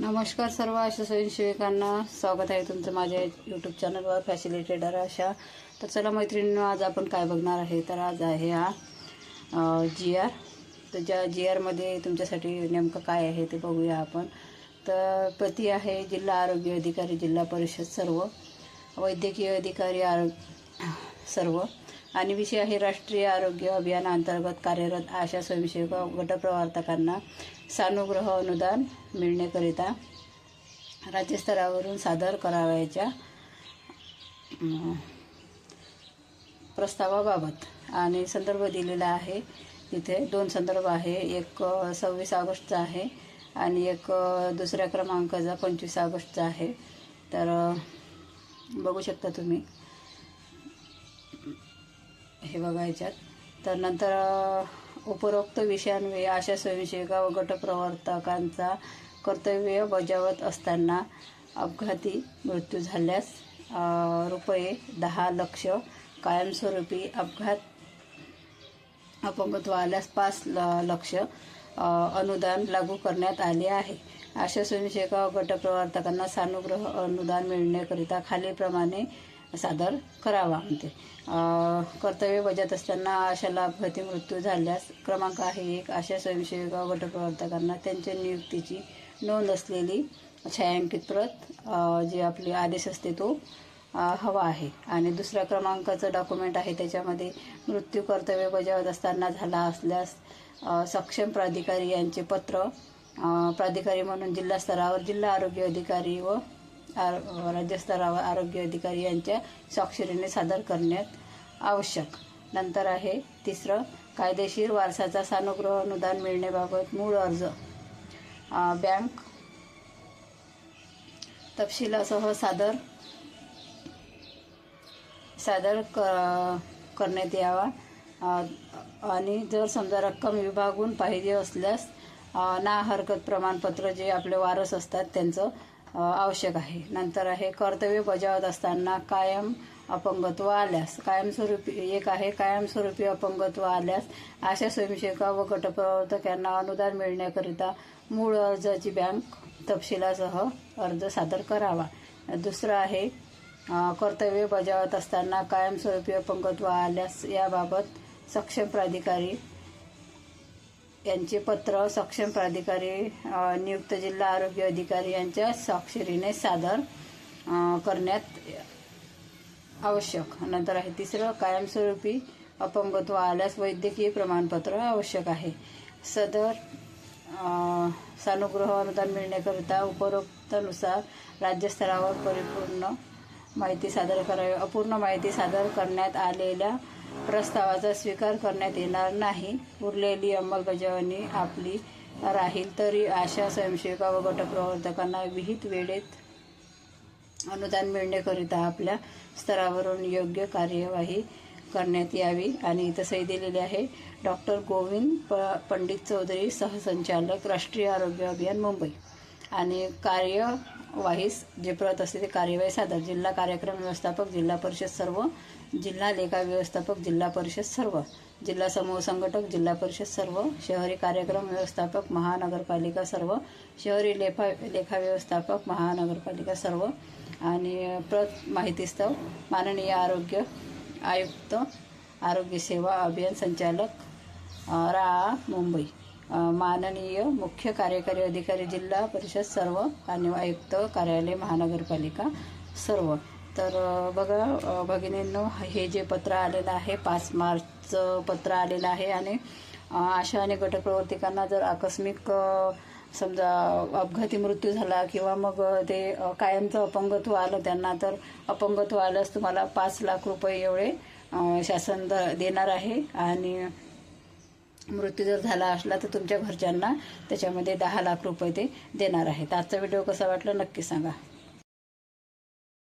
नमस्कार सर्व आशा स्वयंसेविकांना. स्वागत आहे तुमचं माझ्या यूट्यूब चॅनलवर फॅसिलिटेटर अशा तर चला मैत्रिणींनो आज आपण काय बघणार आहे? तर आज आहे हा जी आर तर ज्या जी आरमध्ये तुमच्यासाठी नेमकं काय आहे ते बघूया आपण. तर प्रति आहे जिल्हा आरोग्य अधिकारी जिल्हा परिषद सर्व. वैद्यकीय अधिकारी आरोग्य सर्व. आणि विषय आहे राष्ट्रीय आरोग्य अभियानाअंतर्गत कार्यरत आशा स्वयंसेवक गटप्रवर्तकांना सानुग्रह अनुदान मिळण्याकरिता राज्यस्तरावरून सादर करावयाच्या प्रस्तावाबाबत. आणि संदर्भ दिलेला आहे. इथे दोन संदर्भ आहे. एक सव्वीस ऑगस्टचा आहे आणि एक दुसऱ्या क्रमांकाचा पंचवीस ऑगस्टचा आहे. तर बघू शकता तुम्ही. हे बघा याच्यात तर नंतर उपरोक्त विषयांवे आशा स्वयंसेविका व गटप्रवर्तकांचा कर्तव्य बजावत असताना अपघाती मृत्यू झाल्यास रुपये दहा लक्ष कायमस्वरूपी अपघात अपंगत्व आल्यास पाच ल- लक्ष अनुदान लागू करण्यात आले आहे. अशा स्वयंसेविका व गटप्रवर्तकांना सानुग्रह अनुदान मिळण्याकरिता खालीलप्रमाणे सादर करावा म्हणते. कर्तव्य बजावत असताना अशा अपघाती मृत्यू झाल्यास क्रमांक आहे एक अशा स्वयंसेविका व गटप्रवर्तकांना त्यांच्या नियुक्तीची नोंद असलेली छायांकित प्रत जे आपले आदेश असते तो हवा आहे. आणि दुसऱ्या क्रमांकाचं डॉक्युमेंट आहे त्याच्यामध्ये मृत्यू कर्तव्य बजावत असताना झाला असल्यास सक्षम प्राधिकारी यांचे पत्र प्राधिकारी म्हणून जिल्हा स्तरावर जिल्हा आरोग्य अधिकारी व राज्यस्तरावर आरोग्य अधिकारी यांच्या स्वाक्षरीने सादर करण्यात आवश्यक. नंतर आहे तिसरं कायदेशीर वारसाचा सानुग्रह अनुदान मिळण्याबाबत मूळ अर्ज. बँक तपशिलासह सादर सादर क करण्यात यावा. आणि जर समजा रक्कम विभागून पाहिजे असल्यास ना हरकत प्रमाणपत्र जे आपले वारस असतात त्यांचं आवश्यक आहे. नंतर आहे कर्तव्य बजावत असताना कायम अपंगत्व आल्यास कायमस्वरूपी एक आहे कायमस्वरूपी अपंगत्व आल्यास अशा स्वयंसेवका व गटप्रवर्तक यांना अनुदान मिळण्याकरिता मूळ अर्जाची बँक तपशिलासह अर्ज सादर करावा. दुसरं आहे कर्तव्य बजावत असताना कायमस्वरूपी अपंगत्व आल्यास याबाबत सक्षम प्राधिकारी यांचे पत्र सक्षम प्राधिकारी नियुक्त जिल्हा आरोग्य अधिकारी यांच्या स्वाक्षरीने सादर करण्यात आवश्यक. नंतर आहे तिसरं कायमस्वरूपी अपंगत्व आल्यास वैद्यकीय प्रमाणपत्र आवश्यक आहे. सदर सानुग्रह अनुदान मिळण्याकरिता उपरोक्तानुसार राज्यस्तरावर परिपूर्ण माहिती सादर करावी अपूर्ण माहिती सादर करण्यात आलेल्या प्रस्तावाचा स्वीकार करण्यात येणार नाही. उरलेली अंमलबजावणी आपली राहील तरी अशा स्वयंसेविका व गटप्रवर्तकांना विहित वेळेत अनुदान मिळण्याकरिता आपल्या स्तरावरून योग्य कार्यवाही करण्यात यावी. आणि इथं सही दिलेली आहे. डॉक्टर गोविंद प पंडित चौधरी सहसंचालक राष्ट्रीय आरोग्य अभियान मुंबई. आणि कार्यवाहीस जे प्रत असते ते कार्यवाही सादर. जिल्हा कार्यक्रम व्यवस्थापक जिल्हा परिषद सर्व जिल्हा लेखा व्यवस्थापक जिल्हा परिषद सर्व जिल्हा समूह संघटक जिल्हा परिषद सर्व शहरी कार्यक्रम व्यवस्थापक महानगरपालिका सर्व शहरी लेखा लेखा व्यवस्थापक महानगरपालिका सर्व आणि प्रत माहितीस्तव माननीय आरोग्य आयुक्त आरोग्य सेवा अभियान संचालक रा मुंबई. माननीय मुख्य कार्यकारी अधिकारी जिल्हा परिषद सर्व आणि आयुक्त कार्यालय महानगरपालिका सर्व. तर बघा भगिनींनो हे जे पत्र आलेलं आहे पाच मार्चचं पत्र आलेलं आहे आणि आशा आणि गटप्रवर्तिकांना जर आकस्मिक समजा अपघाती मृत्यू झाला किंवा मग ते कायमचं अपंगत्व आलं त्यांना तर अपंगत्व आल्यास तुम्हाला पाच लाख रुपये एवढे शासन द- देणार आहे. आणि मृत्यू जर झाला असला तर तुमच्या घरच्यांना त्याच्यामध्ये दहा लाख रुपये ते देणार आहेत. आजचा व्हिडिओ कसा वाटला नक्की सांगा.